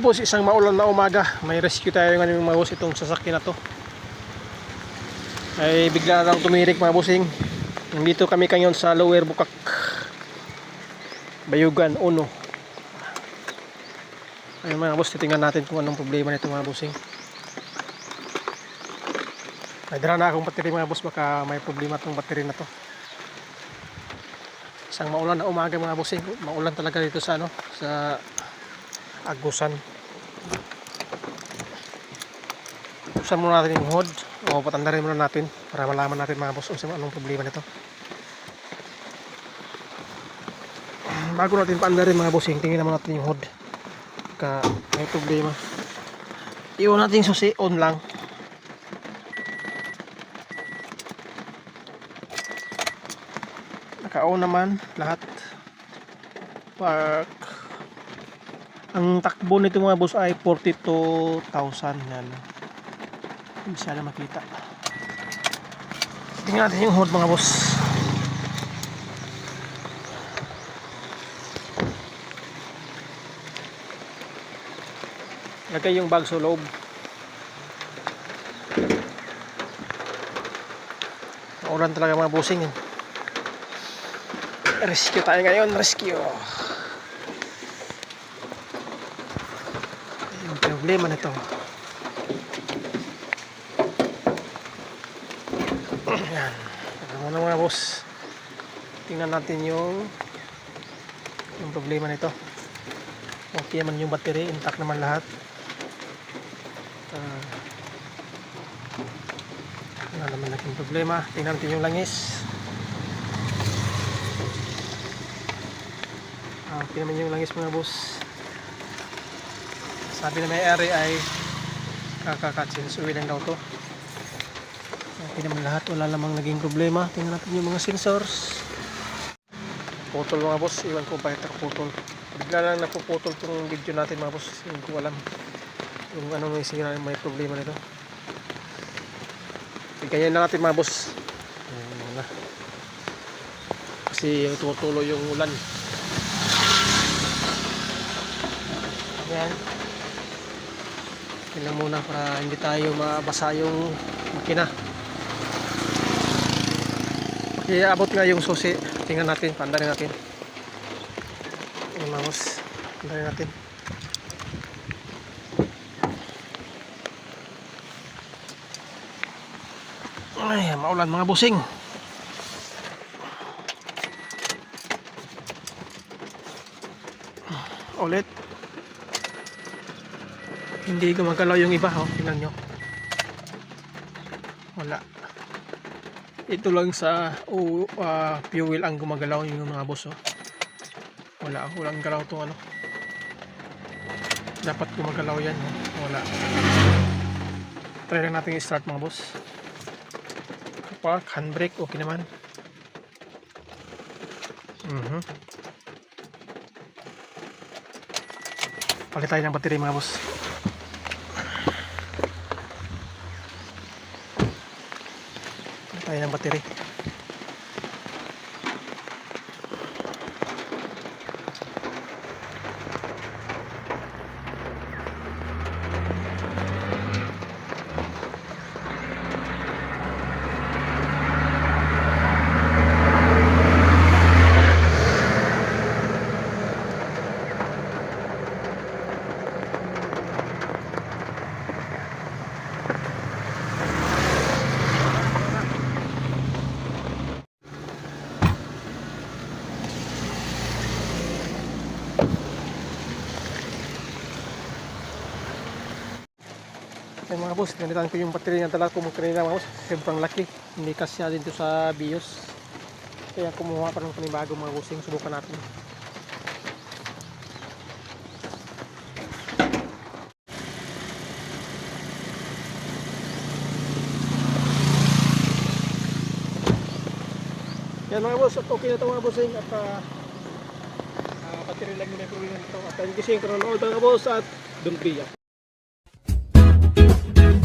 mga boss, isang maulan na umaga. May rescue tayo ngayon mga boss itong sasakyan na to. Ay bigla lang tumirik mga bossing. Nandito kami kanyon sa Lower Bukak. Bayugan, Uno. Ayun mga boss, titingnan natin kung anong problema nito mga bossing. May dala na akong battery mga boss, baka may problema tong battery na to. Isang maulan na umaga mga bossing. Maulan talaga dito sa ano, sa Agusan. Buksan muna natin yung hood o patandarin muna natin para malaman natin mga boss kung anong problema nito. Bago natin paandarin mga bossing, tingnan naman natin yung hood. Ka may problema. Iwan natin susi on lang. Naka-on naman lahat. Park. Ang takbo nito mga boss ay 42,000 yan. Hindi sana makita. Tingnan natin yung hood mga boss. Lagay yung bag sa loob. Maulan talaga mga bossing. Rescue tayo ngayon, rescue. Yung problema nito. Yan. Tignan muna mga boss. Tingnan natin yung yung problema nito. Okay naman yung battery, intact naman lahat. Ah, wala naman naging problema. Tingnan natin yung langis. Ah, okay naman yung langis mga boss. Sabi na may ari ay kakakatsinsuwi lang daw to. Okay naman lahat, wala namang naging problema. Tingnan natin yung mga sensors. Putol mga boss, iwan ko bakit nakaputol. Bigla lang napuputol tong video natin mga boss. Hindi ko alam yung ano may sira may problema nito. Ganyan na natin mga boss. Ayan muna. Kasi tumutulo yung ulan. Ayan. Tingnan muna para hindi tayo mabasa yung makina. Okay, abot nga yung susi. Tingnan natin, pandarin natin. Mga boss. Pandarin natin. Ay, maulan mga busing. Ulit. Hindi gumagalaw yung iba, oh. Tingnan nyo. Wala. Ito lang sa uh, uh, fuel ang gumagalaw yung mga boss, oh. Wala, walang galaw to ano. Dapat gumagalaw yan, oh. Wala. Try lang natin i-start mga boss park, handbrake, okay naman. Mhm. Palit tayo ng battery mga boss. Palit tayo ng battery. Ay mga boss, ganitan ko yung battery ng dala ko mo kanina mga boss. Sobrang laki. Hindi kasya din to sa BIOS. Kaya kumuha pa ng panibago mga bossing. Subukan natin. Yan mga boss, at okay na ito mga bossing. At uh, uh, battery lang yung problema nito. At uh, gising ko na mga boss at dumpiya. Bye.